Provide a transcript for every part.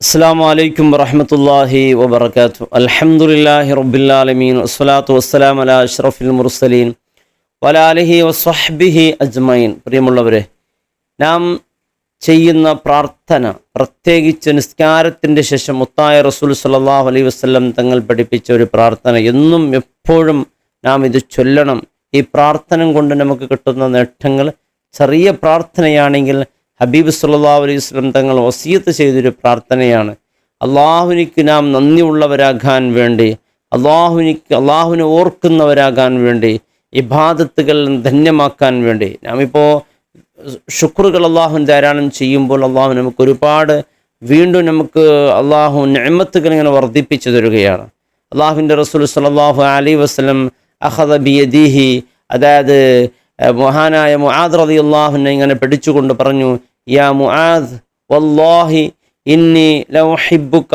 അസ്സാം വലൈക്കും വറഹമത്തല്ലാഹി വബർക്കാത്തു അലഹമുല്ലാഹി റബുല്ലാലമീൻ വസ്സലാത്തു വസ്സലാം അല അഷ്റഫിൽ മുർസലീൻ. വലാലിഹി വസ്വഹ്ബിഹി അജ്മൈൻ പ്രിയമുള്ളവരെ നാം ചെയ്യുന്ന പ്രാർത്ഥന പ്രത്യേകിച്ച് നിസ്കാരത്തിന്റെ ശേഷം മുത്തായ റസൂൽ സല്ലല്ലാഹു അലൈഹി വസ്ലം തങ്ങൾ പഠിപ്പിച്ച ഒരു പ്രാർത്ഥന. എന്നും എപ്പോഴും നാം ഇത് ചൊല്ലണം. ഈ പ്രാർത്ഥന കൊണ്ട് നമുക്ക് കിട്ടുന്ന നേട്ടങ്ങൾ ചെറിയ പ്രാർത്ഥനയാണെങ്കിൽ ഹബീബ് സല്ലല്ലാഹു അലൈഹി വസല്ലം തങ്ങൾ വസീയത്ത് ചെയ്തൊരു പ്രാർത്ഥനയാണ്. അള്ളാഹുനിക്ക് നാം നന്ദിയുള്ളവരാകാൻ വേണ്ടി അള്ളാഹുനിക്ക് അള്ളാഹുവിനെ ഓർക്കുന്നവരാകാൻ വേണ്ടി ഇബാദത്തുകൾ ധന്യമാക്കാൻ വേണ്ടി നാം ഇപ്പോൾ ശുക്രുകൾ അള്ളാഹുൻ ധാരാളം ചെയ്യുമ്പോൾ അള്ളാഹു നമുക്ക് ഒരുപാട് വീണ്ടും നമുക്ക് അള്ളാഹു നെമത്തുകൾ ഇങ്ങനെ വർദ്ധിപ്പിച്ചു തരികയാണ്. അള്ളാഹുവിന്റെ റസൂൽ സലാഹു അലൈഹി വസ്ലം അഹദ ബിയദീഹി അതായത് മഹാനായ മുആദ് റതി അൻഹു ഇങ്ങനെ പിടിച്ചുകൊണ്ട് പറഞ്ഞു യാ മുആദ് വല്ലാഹി ഇന്നി ലൗഹിബ്ബുക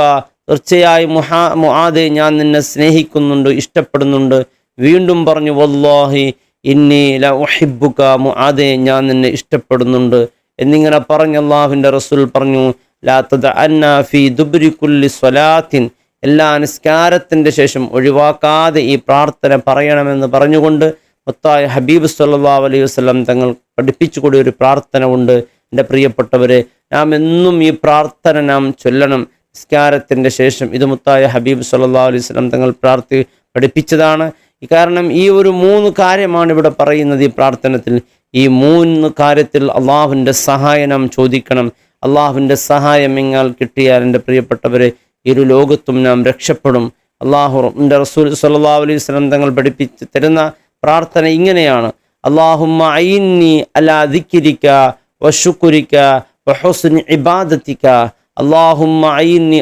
തീർച്ചയായും മുഹാ മുആദെ ഞാൻ നിന്നെ സ്നേഹിക്കുന്നുണ്ട് ഇഷ്ടപ്പെടുന്നുണ്ട്. വീണ്ടും പറഞ്ഞു വല്ലാഹി ഇന്നി ലൗഹിബ്ബുക മുആദെ ഞാൻ നിന്നെ ഇഷ്ടപ്പെടുന്നുണ്ട്. എന്നിങ്ങനെ പറഞ്ഞു അള്ളാഹുവിന്റെ റസൂൽ പറഞ്ഞു ലാ തദഅന്ന ഫി കുല്ലി സ്വലാത്തിൻ. എല്ലാ നിസ്കാരത്തിന്റെ ശേഷം ഒഴിവാക്കാതെ ഈ പ്രാർത്ഥന പറയണമെന്ന് പറഞ്ഞുകൊണ്ട് മൊത്തായ ഹബീബ് സല്ലാ അലൈഹി വസല്ലം തങ്ങൾ പഠിപ്പിച്ചു കൂടിയ ഒരു പ്രാർത്ഥന ഉണ്ട്. എന്റെ പ്രിയപ്പെട്ടവരെ നാം എന്നും ഈ പ്രാർത്ഥന നാം ചൊല്ലണം. നിസ്കാരത്തിന്റെ ശേഷം ഇത് മുത്തായ ഹബീബ് സല്ലാ അലൈഹി വസല്ലം തങ്ങൾ പ്രാർത്ഥി പഠിപ്പിച്ചതാണ്. കാരണം ഈ ഒരു മൂന്ന് കാര്യമാണ് ഇവിടെ പറയുന്നത് ഈ പ്രാർത്ഥനത്തിൽ. ഈ മൂന്ന് കാര്യത്തിൽ അള്ളാഹുവിന്റെ സഹായം ചോദിക്കണം. അള്ളാഹുവിന്റെ സഹായം എങ്ങാൽ കിട്ടിയാൽ എന്റെ പ്രിയപ്പെട്ടവരെ ഇരു ലോകത്തും നാം രക്ഷപ്പെടും. അള്ളാഹു എന്റെ റസൂൽ സല്ലാ അലൈഹി വസല്ലം തങ്ങൾ പഠിപ്പിച്ച് തരുന്ന പ്രാർത്ഥന ഇങ്ങനെയാണ്. അള്ളാഹുമ്മ ഐന്നി അലാ ദിക്കിരിക്ക വഷുക്കുരിക്ക വഹുസ്നി ഇബാദത്തിക്ക. അള്ളാഹുമ്മ ഐന്നി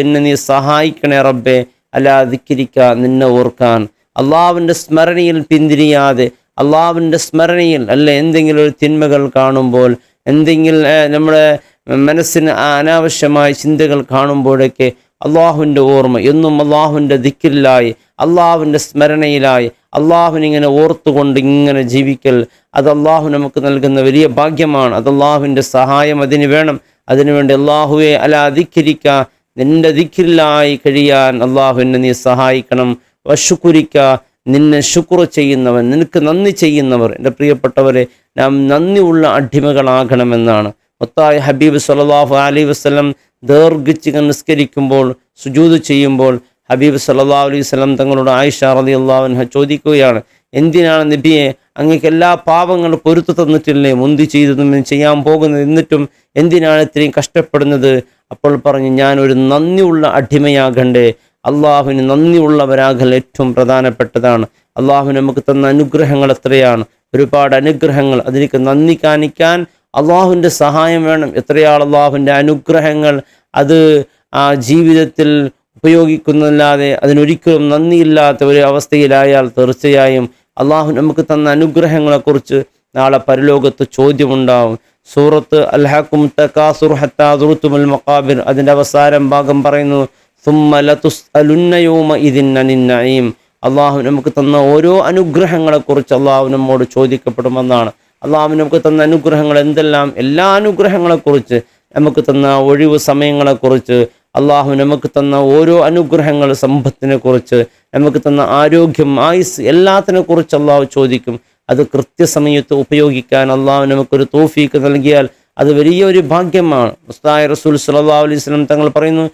എന്നെ നീ സഹായിക്കണേ റബ്ബെ. അലാ ദിക്കിരിക്ക നിന്നെ ഓർക്കാൻ. അള്ളാഹുവിന്റെ സ്മരണയിൽ പിന്തിരിയാതെ അള്ളാഹുവിന്റെ സ്മരണയിൽ അല്ല എന്തെങ്കിലും ഒരു തിന്മകൾ കാണുമ്പോൾ എന്തെങ്കിലും നമ്മുടെ മനസ്സിന് അനാവശ്യമായ ചിന്തകൾ കാണുമ്പോഴൊക്കെ അള്ളാഹുവിന്റെ ഓർമ്മ എന്നും അള്ളാഹുവിന്റെ ദിക്കിലായി അള്ളാഹുവിന്റെ സ്മരണയിലായി അള്ളാഹുവിനിങ്ങനെ ഓർത്തുകൊണ്ട് ഇങ്ങനെ ജീവിക്കൽ അത് അള്ളാഹു നമുക്ക് നൽകുന്ന വലിയ ഭാഗ്യമാണ്. അത് അള്ളാഹുവിന്റെ സഹായം അതിന് വേണം. അതിനുവേണ്ടി അള്ളാഹുവെ അല നിന്റെ ദിക്കിലായി കഴിയാൻ അള്ളാഹുവിനെ നീ സഹായിക്കണം. വശുക്കുരിക്ക നിന്നെ ശുക്ർ ചെയ്യുന്നവൻ നിനക്ക് നന്ദി ചെയ്യുന്നവർ. എന്റെ പ്രിയപ്പെട്ടവരെ നാം നന്ദിയുള്ള അടിമകളാകണമെന്നാണ്. മൊത്തായ ഹബീബ് സലാഹു അലൈഹി വസല്ലം ദീർഘിച്ച് നിസ്കരിക്കുമ്പോൾ സുജൂത് ചെയ്യുമ്പോൾ ഹബീബ് സല്ലാ അലൈഹി സ്വലം തങ്ങളോട് ആയിഷ റതി അൻഹ ചോദിക്കുകയാണ് എന്തിനാണ് നബിയെ അങ്ങക്ക് എല്ലാ പാപങ്ങളും പൊരുത്തു തന്നിട്ടില്ലേ? മുന്തി ചെയ്തതും ചെയ്യാൻ പോകുന്നത് എന്നിട്ടും എന്തിനാണ് ഇത്രയും കഷ്ടപ്പെടുന്നത്? അപ്പോൾ പറഞ്ഞു ഞാൻ ഒരു നന്ദിയുള്ള അടിമയാകണ്ടേ. അള്ളാഹുവിന് നന്ദിയുള്ളവരാകൽ ഏറ്റവും പ്രധാനപ്പെട്ടതാണ്. അള്ളാഹു നമുക്ക് തന്ന അനുഗ്രഹങ്ങൾ എത്രയാണ്? ഒരുപാട് അനുഗ്രഹങ്ങൾ. അതിലേക്ക് നന്ദി കാണിക്കാൻ അള്ളാഹുവിന്റെ സഹായം വേണം. എത്രയാൾ അള്ളാഹുവിന്റെ അനുഗ്രഹങ്ങൾ അത് ആ ജീവിതത്തിൽ ഉപയോഗിക്കുന്നതല്ലാതെ അതിനൊരിക്കലും നന്ദിയില്ലാത്ത ഒരു അവസ്ഥയിലായാൽ തീർച്ചയായും അള്ളാഹു നമുക്ക് തന്ന അനുഗ്രഹങ്ങളെക്കുറിച്ച് നാളെ പരലോകത്ത് ചോദ്യമുണ്ടാവും. സൂറത്ത് അൽഹാക്കും തക്കാസുർ ഹത്താ ദുറുത്തുമുൽ മക്കാബിർ അതിന്റെ അവസാനം ഭാഗം പറയുന്നു സുമ്മ ലതുസ്അലുന്ന യൗമ ഇദിൻ അനിൻ നഈം. അള്ളാഹു നമുക്ക് തന്ന ഓരോ അനുഗ്രഹങ്ങളെക്കുറിച്ച് അള്ളാഹു നമ്മോട് ചോദിക്കപ്പെടുമെന്നാണ്. അള്ളാഹു നമുക്ക് തന്ന അനുഗ്രഹങ്ങൾ എന്തെല്ലാം? എല്ലാ അനുഗ്രഹങ്ങളെക്കുറിച്ച് നമുക്ക് തന്ന ഒഴിവ് സമയങ്ങളെക്കുറിച്ച് അള്ളാഹു നമുക്ക് തന്ന ഓരോ അനുഗ്രഹങ്ങൾ സമ്പത്തിനെ കുറിച്ച് നമുക്ക് തന്ന ആരോഗ്യം ആയുസ് എല്ലാത്തിനെ കുറിച്ച് അള്ളാഹു ചോദിക്കും. അത് കൃത്യസമയത്ത് ഉപയോഗിക്കാൻ അള്ളാഹു നമുക്കൊരു തോഫീക്ക് നൽകിയാൽ അത് വലിയൊരു ഭാഗ്യമാണ്. മുസ്തായ റസൂൽ സല്ലല്ലാഹു അലൈഹി സ്വലം തങ്ങൾ പറയുന്നു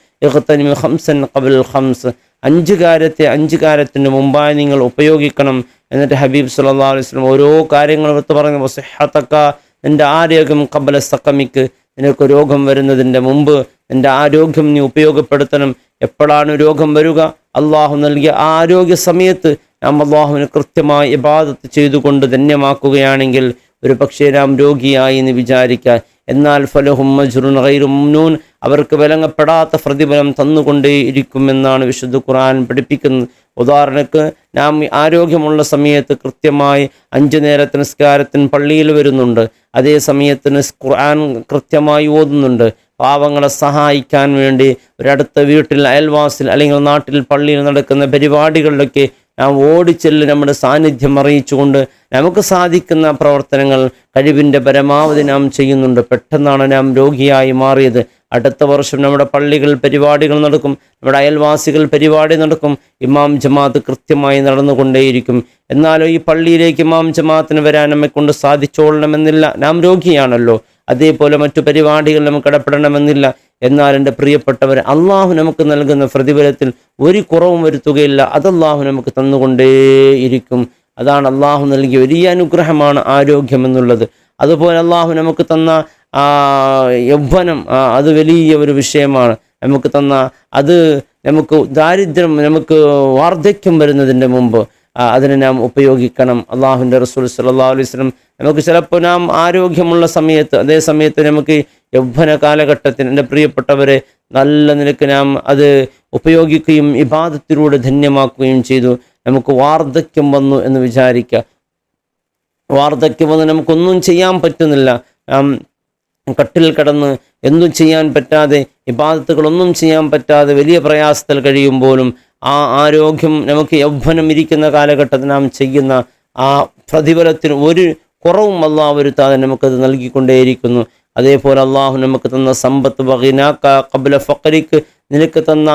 ഹംസൻ ഖബൽ ഖംസ്. അഞ്ച് കാര്യത്തെ അഞ്ച് കാര്യത്തിന് മുമ്പായി നിങ്ങൾ ഉപയോഗിക്കണം. എന്നിട്ട് ഹബീബ് സല്ലല്ലാഹു അലൈഹി സ്വലം ഓരോ കാര്യങ്ങൾ എടുത്ത് പറഞ്ഞു എന്റെ ആരോഗ്യം കബല സക്കമിക്ക് നിനക്ക് രോഗം വരുന്നതിന്റെ മുമ്പ് എന്റെ ആരോഗ്യം നീ ഉപയോഗപ്പെടുത്തണം. എപ്പോഴാണ് രോഗം വരിക? അള്ളാഹു നൽകിയ ആരോഗ്യ സമയത്ത് നാം അള്ളാഹുവിന് കൃത്യമായി ഇബാദത്ത് ചെയ്തുകൊണ്ട് ധന്യമാക്കുകയാണെങ്കിൽ ഒരു പക്ഷേ നാം രോഗിയായി എന്ന് വിചാരിക്കാൻ എന്നാൽ ഫലഹും മജ്റുൻ ഗൈറു മംനൂൻ അവർക്ക് വിലങ്ങപ്പെടാത്ത പ്രതിഫലം തന്നുകൊണ്ടേയിരിക്കുമെന്നാണ് വിശുദ്ധ ഖുർആൻ പഠിപ്പിക്കുന്നത്. ഉദാഹരണക്ക് നാം ആരോഗ്യമുള്ള സമയത്ത് കൃത്യമായി അഞ്ചു നേരത്തെ നിസ്കാരത്തിന് പള്ളിയിൽ വരുന്നുണ്ട്. അതേ സമയത്തിന് ഖുർആൻ കൃത്യമായി ഓതുന്നുണ്ട്. പാവങ്ങളെ സഹായിക്കാൻ വേണ്ടി ഒരടുത്ത വീട്ടിൽ അയൽവാസിൽ അല്ലെങ്കിൽ നാട്ടിൽ പള്ളിയിൽ നടക്കുന്ന പരിപാടികളിലൊക്കെ നാം ഓടിച്ചെല്ല് നമ്മുടെ സാന്നിധ്യം അറിയിച്ചുകൊണ്ട് നമുക്ക് സാധിക്കുന്ന പ്രവർത്തനങ്ങൾ കഴിവിന്റെ പരമാവധി നാം ചെയ്യുന്നുണ്ട്. പെട്ടെന്നാണ് നാം രോഗിയായി മാറിയത്. അടുത്ത വർഷം നമ്മുടെ പള്ളികൾ പരിപാടികൾ നടക്കും. നമ്മുടെ അയൽവാസികൾ പരിപാടി നടക്കും. ഇമാം ജമാഅത്ത് കൃത്യമായി നടന്നുകൊണ്ടേയിരിക്കും. എന്നാലോ ഈ പള്ളിയിലേക്ക് ഇമാം ജമാഅത്തിന് വരാൻ നമ്മെ കൊണ്ട് സാധിച്ചോളണമെന്നില്ല. നാം രോഗിയാണല്ലോ. അതേപോലെ മറ്റു പരിപാടികൾ നമുക്ക് ഇടപെടണമെന്നില്ല. എന്നാൽ എന്റെ പ്രിയപ്പെട്ടവർ അള്ളാഹു നമുക്ക് നൽകുന്ന പ്രതിഫലത്തിൽ ഒരു കുറവും വരുത്തുകയില്ല അത് അള്ളാഹു നമുക്ക് തന്നുകൊണ്ടേയിരിക്കും. അതാണ് അള്ളാഹു നൽകിയ വലിയ അനുഗ്രഹമാണ് ആരോഗ്യം എന്നുള്ളത് അതുപോലെ അള്ളാഹു നമുക്ക് തന്ന യൗവനം അത് വലിയ ഒരു വിഷയമാണ്. നമുക്ക് തന്ന അത് നമുക്ക് ദാരിദ്ര്യം നമുക്ക് വാർദ്ധക്യം വരുന്നതിന്റെ മുമ്പ് അതിനെ നാം ഉപയോഗിക്കണം. അള്ളാഹുന്റെ റസൂൽ സല്ലല്ലാഹു അലൈഹി വസല്ലം നമുക്ക് ചിലപ്പോൾ നാം ആരോഗ്യമുള്ള സമയത്ത് അതേ സമയത്ത് നമുക്ക് യൗവന കാലഘട്ടത്തിൽ എന്റെ പ്രിയപ്പെട്ടവരെ നല്ല നിലയ്ക്ക് നാം അത് ഉപയോഗിക്കുകയും ഇബാദത്തിലൂടെ ധന്യമാക്കുകയും ചെയ്തു. നമുക്ക് വാർദ്ധക്യം വന്നു എന്ന് വിചാരിക്കുക. വാർദ്ധക്യം വന്ന് നമുക്കൊന്നും ചെയ്യാൻ പറ്റുന്നില്ല. കട്ടിൽ കിടന്ന് എന്തും ചെയ്യാൻ പറ്റാതെ ഇബാദത്തുകളൊന്നും ചെയ്യാൻ പറ്റാതെ വലിയ പ്രയാസത്തിൽ കഴിയുമ്പോഴും ആ ആരോഗ്യം നമുക്ക് യൗവനം ഇരിക്കുന്ന കാലഘട്ടത്തിൽ നാം ചെയ്യുന്ന ആ പ്രതിഫലത്തിന് ഒരു കുറവും അള്ളാഹ് വരുത്താതെ നമുക്കത് നൽകിക്കൊണ്ടേയിരിക്കുന്നു. അതേപോലെ അള്ളാഹു നമുക്ക് തന്ന സമ്പത്ത് വഹിനാക്ക കബല ഫക്കരിക്ക് നിനക്ക് തന്ന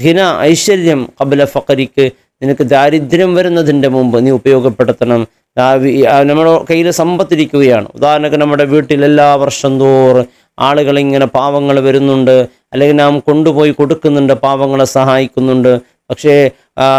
ഹിന ഐശ്വര്യം കബല ഫക്കരിക്ക് നിനക്ക് ദാരിദ്ര്യം വരുന്നതിന്റെ മുമ്പ് നീ ഉപയോഗപ്പെടുത്തണം. നമ്മുടെ കയ്യിൽ സമ്പത്തിരിക്കുകയാണ്. ഉദാഹരണത്തിന് നമ്മുടെ വീട്ടിൽ എല്ലാ വർഷം തോറും ആളുകൾ ഇങ്ങനെ പാവങ്ങൾ വരുന്നുണ്ട്. അല്ലെങ്കിൽ നാം കൊണ്ടുപോയി കൊടുക്കുന്നുണ്ട് പാവങ്ങളെ സഹായിക്കുന്നുണ്ട്. പക്ഷേ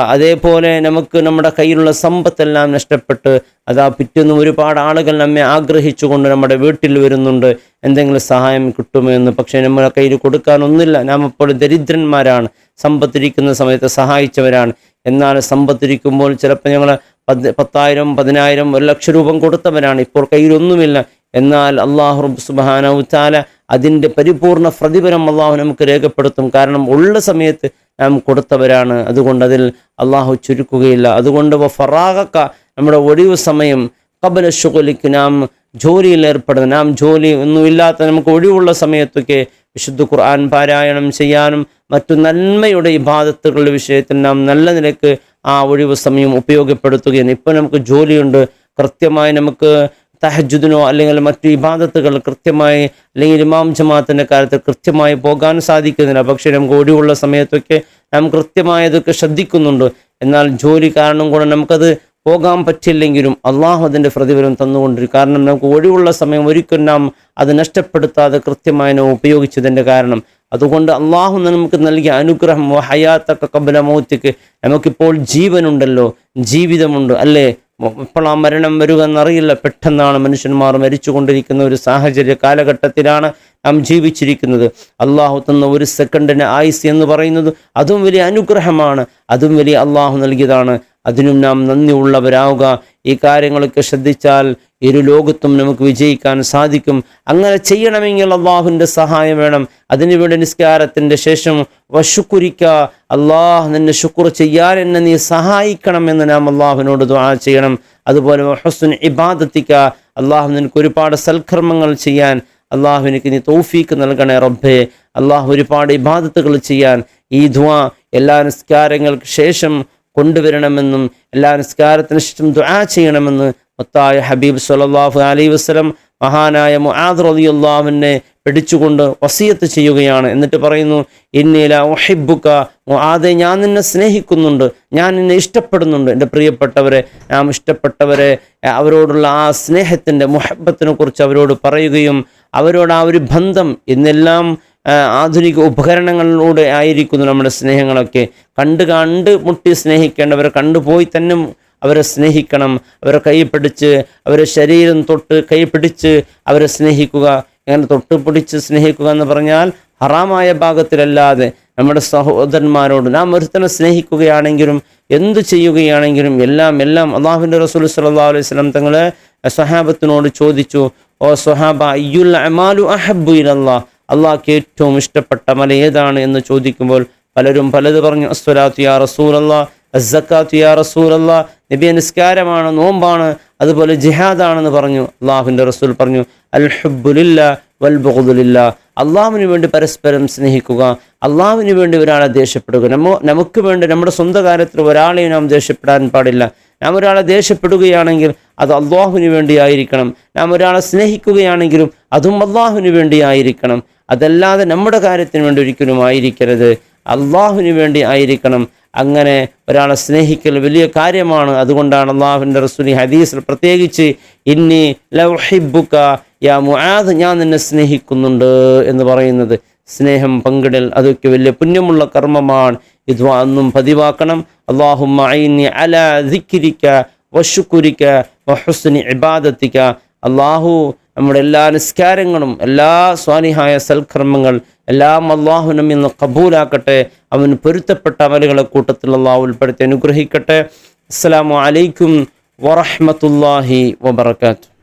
അതേപോലെ നമുക്ക് നമ്മുടെ കയ്യിലുള്ള സമ്പത്തെല്ലാം നഷ്ടപ്പെട്ട് അതാ പിറ്റേന്ന് ഒരുപാട് ആളുകൾ നമ്മെ ആഗ്രഹിച്ചുകൊണ്ട് നമ്മുടെ വീട്ടിൽ വരുന്നുണ്ട്. എന്തെങ്കിലും സഹായം കിട്ടുമെന്ന്. പക്ഷേ നമ്മുടെ കയ്യിൽ കൊടുക്കാനൊന്നുമില്ല. നാം അപ്പോൾ ദരിദ്രന്മാരാണ്. സമ്പത്തിരിക്കുന്ന സമയത്ത് സഹായിച്ചവരാണ്. എന്നാൽ സമ്പത്തിരിക്കുമ്പോൾ ചിലപ്പോൾ ഞങ്ങൾ പത്തായിരം പതിനായിരം ഒരു ലക്ഷം രൂപം കൊടുത്തവരാണ് ഇപ്പോൾ കയ്യിലൊന്നുമില്ല. എന്നാൽ അള്ളാഹു റബ്ബ് സുബ്ഹാനഹു തആല അതിന്റെ പരിപൂർണ പ്രതിഫലം അള്ളാഹു നമുക്ക് രേഖപ്പെടുത്തും. കാരണം ഉള്ള സമയത്ത് നാം കൊടുത്തവരാണ്. അതുകൊണ്ട് അതിൽ അള്ളാഹു ചുരുക്കുകയില്ല. അതുകൊണ്ട് ഫറാഖക്ക നമ്മുടെ ഒഴിവ് സമയം കബല ഷുഗലിക്ക് നാം ജോലിയിൽ ഏർപ്പെടുന്നത് നാം ജോലി ഒന്നുമില്ലാത്ത നമുക്ക് ഒഴിവുള്ള സമയത്തൊക്കെ വിശുദ്ധ ഖുർആൻ പാരായണം ചെയ്യാനും മറ്റു നന്മയുടെ ഇബാദത്തുകളുടെ വിഷയത്തിൽ നാം നല്ല നിലയ്ക്ക് ആ ഒഴിവ് സമയം ഉപയോഗപ്പെടുത്തുകയാണ്. ഇപ്പോൾ നമുക്ക് ജോലിയുണ്ട്. കൃത്യമായി നമുക്ക് തഹജുദിനോ അല്ലെങ്കിൽ മറ്റു ഇബാദത്തുകൾ കൃത്യമായി അല്ലെങ്കിൽ ഇമാം ജമാഅത്തിന്റെ കാര്യത്തിൽ കൃത്യമായി പോകാൻ സാധിക്കുന്നില്ല. പക്ഷേ നമുക്ക് ഒഴിവുള്ള സമയത്തൊക്കെ നാം കൃത്യമായി അതൊക്കെ ശ്രദ്ധിക്കുന്നുണ്ട്. എന്നാൽ ജോലി കാരണം കൂടെ നമുക്കത് പോകാൻ പറ്റില്ലെങ്കിലും അള്ളാഹു അതിന്റെ പ്രതിഫലം തന്നുകൊണ്ടിരിക്കും. കാരണം നമുക്ക് ഒഴിവുള്ള സമയം ഒരിക്കലും നാം അത് നഷ്ടപ്പെടുത്താതെ കൃത്യമായി നാം ഉപയോഗിച്ചതിന്റെ കാരണം അതുകൊണ്ട് അള്ളാഹു നമുക്ക് നൽകിയ അനുഗ്രഹം ഹയാത്തൊക്കെ കബല മൗത്തിക്ക് നമുക്കിപ്പോൾ ജീവനുണ്ടല്ലോ ജീവിതമുണ്ട് അല്ലേ? ഇപ്പോൾ മരണം വരിക എന്നറിയില്ല പെട്ടെന്നാണ് മനുഷ്യന്മാർ മരിച്ചുകൊണ്ടിരിക്കുന്ന ഒരു സാഹചര്യ കാലഘട്ടത്തിലാണ് നാം ജീവിച്ചിരിക്കുന്നത്. അള്ളാഹു തന്ന ഒരു സെക്കൻഡിന് ആയുസ് എന്ന് പറയുന്നത് അതും വലിയ അനുഗ്രഹമാണ്. അതും വലിയ അള്ളാഹു നൽകിയതാണ്. അതിനും നാം നന്ദിയുള്ളവരാവുക. ഈ കാര്യങ്ങളൊക്കെ ശ്രദ്ധിച്ചാൽ ഇരു ലോകത്തും നമുക്ക് വിജയിക്കാൻ സാധിക്കും. അങ്ങനെ ചെയ്യണമെങ്കിൽ അള്ളാഹുവിന്റെ സഹായം വേണം. അതിനുവേണ്ടി നിസ്കാരത്തിന്റെ ശേഷം വശുക്കുരിക്ക. അള്ളാഹ് നിന്നെ ശുക്ർ ചെയ്യാൻ എന്നെ നീ സഹായിക്കണം എന്ന് നാം അള്ളാഹുവിനോട് ദുആ ചെയ്യണം. അതുപോലെ ഹസ്സുൻ ഇബാദത്തിക്ക. അള്ളാഹു നിനക്ക് ഒരുപാട് സൽക്കർമ്മങ്ങൾ ചെയ്യാൻ അള്ളാഹുവിനക്ക് നീ തൗഫീക്ക് നൽകണേ റബ്ബേ. അള്ളാഹു ഒരുപാട് ഇബാദത്തുകൾ ചെയ്യാൻ ഈ ദുആ എല്ലാ നിസ്കാരങ്ങൾക്ക് ശേഷം കൊണ്ടുവരണമെന്നും എല്ലാ നിസ്കാരത്തിന് ശേഷം ദുആ ചെയ്യണമെന്ന് മൊത്തായ ഹബീബ് സല്ലല്ലാഹു അലൈഹി വസ്ലം മഹാനായ മുആദ് റളിയല്ലാഹുവിനെ പിടിച്ചുകൊണ്ട് വസീയത്ത് ചെയ്യുകയാണ്. എന്നിട്ട് പറയുന്നു ഇന്നീല ഒഹിബുക്ക മുആദെ ഞാൻ നിന്നെ സ്നേഹിക്കുന്നുണ്ട് ഞാൻ നിന്നെ ഇഷ്ടപ്പെടുന്നുണ്ട്. എന്റെ പ്രിയപ്പെട്ടവരെ നാം ഇഷ്ടപ്പെട്ടവരെ അവരോടുള്ള ആ സ്നേഹത്തിന്റെ മുഹബത്തിനെ കുറിച്ച് അവരോട് പറയുകയും അവരോട് ആ ഒരു ബന്ധം ഇന്നെല്ലാം ആധുനിക ഉപകരണങ്ങളിലൂടെ ആയിരിക്കുന്നു നമ്മുടെ സ്നേഹങ്ങളൊക്കെ. കണ്ട് കണ്ട് മുട്ടി സ്നേഹിക്കേണ്ടവർ കണ്ടുപോയി തന്നെ അവരെ സ്നേഹിക്കണം. അവരെ കൈ പിടിച്ച് അവരെ ശരീരം തൊട്ട് കൈ പിടിച്ച് അവരെ സ്നേഹിക്കുക. ഇങ്ങനെ തൊട്ട് പിടിച്ച് സ്നേഹിക്കുക എന്ന് പറഞ്ഞാൽ ഹറാമായ ഭാഗത്തിലല്ലാതെ നമ്മുടെ സഹോദരന്മാരോട് നാം ഒരുത്തനെ സ്നേഹിക്കുകയാണെങ്കിലും എന്തു ചെയ്യുകയാണെങ്കിലും എല്ലാം എല്ലാം അള്ളാഹുവിന്റെ റസൂൽ സല്ലല്ലാഹു അലൈഹി സ്വലം തങ്ങൾ സ്വഹാബത്തിനോട് ചോദിച്ചു ഓ സ്വഹാബ അയ്യുൽ അമാലു അഹബ്ബു ഇലല്ലാ അള്ളാഹ്ക്ക് ഏറ്റവും ഇഷ്ടപ്പെട്ട മല ഏതാണ് എന്ന് ചോദിക്കുമ്പോൾ പലരും പലത് പറഞ്ഞു അസ്വലാത്തു യാ റസൂലല്ലാ അസ്സക്കാത്തു യാ റസൂൽ അല്ലാ നബിയ നിസ്കാരമാണ് നോമ്പാണ് അതുപോലെ ജിഹാദാണെന്ന് പറഞ്ഞു. അള്ളാഹുവിന്റെ റസൂൽ പറഞ്ഞു അൽ ഹുബുലില്ല വൽ ബുഖുലില്ല അള്ളാഹുവിന് വേണ്ടി പരസ്പരം സ്നേഹിക്കുക അള്ളാഹുവിന് വേണ്ടി ഒരാളെ ദേഷ്യപ്പെടുക. നമ്മ നമുക്ക് വേണ്ടി നമ്മുടെ സ്വന്തം കാര്യത്തിൽ ഒരാളെയും നാം ദേഷ്യപ്പെടാൻ പാടില്ല. നാം ഒരാളെ ദേഷ്യപ്പെടുകയാണെങ്കിൽ അത് അള്ളാഹുവിന് വേണ്ടിയായിരിക്കണം. നാം ഒരാളെ സ്നേഹിക്കുകയാണെങ്കിലും അതും അള്ളാഹുവിന് വേണ്ടിയായിരിക്കണം. അതല്ലാതെ നമ്മുടെ കാര്യത്തിന് വേണ്ടി ഒരിക്കലും ആയിരിക്കരുത്. അള്ളാഹുവിന് വേണ്ടി ആയിരിക്കണം. അങ്ങനെ ഒരാളെ സ്നേഹിക്കൽ വലിയ കാര്യമാണ്. അതുകൊണ്ടാണ് അള്ളാഹുവിന്റെ റസൂലി ഹദീസിൽ പ്രത്യേകിച്ച് ഇന്നി ലൗഹിബുക്ക യാ മുആദ് ഞാൻ നിന്നെ സ്നേഹിക്കുന്നുണ്ട് എന്ന് പറയുന്നത്. സ്നേഹം പങ്കിടൽ അതൊക്കെ വലിയ പുണ്യമുള്ള കർമ്മമാണ്. ഇത് അന്നും പതിവാക്കണം. അള്ളാഹു ഐനി അല ധിക്കിരിക്ക വശുക്കുരിക്ക വഹുസ്നി ഇബാദത്തിക്ക. അള്ളാഹു നമ്മുടെ എല്ലാ നിസ്കാരങ്ങളും എല്ലാ സ്വാനിഹായ സൽക്കർമ്മങ്ങൾ എല്ലാം അള്ളാഹുനും ഇന്ന് കബൂലാക്കട്ടെ. അവന് പൊരുത്തപ്പെട്ട അമലുകളെ കൂട്ടത്തിൽ അള്ളാഹു ഉൾപ്പെടുത്തി അനുഗ്രഹിക്കട്ടെ. അസ്സാം വലൈക്കും വറഹ്മത്തുള്ളാഹി വബർക്കാത്തു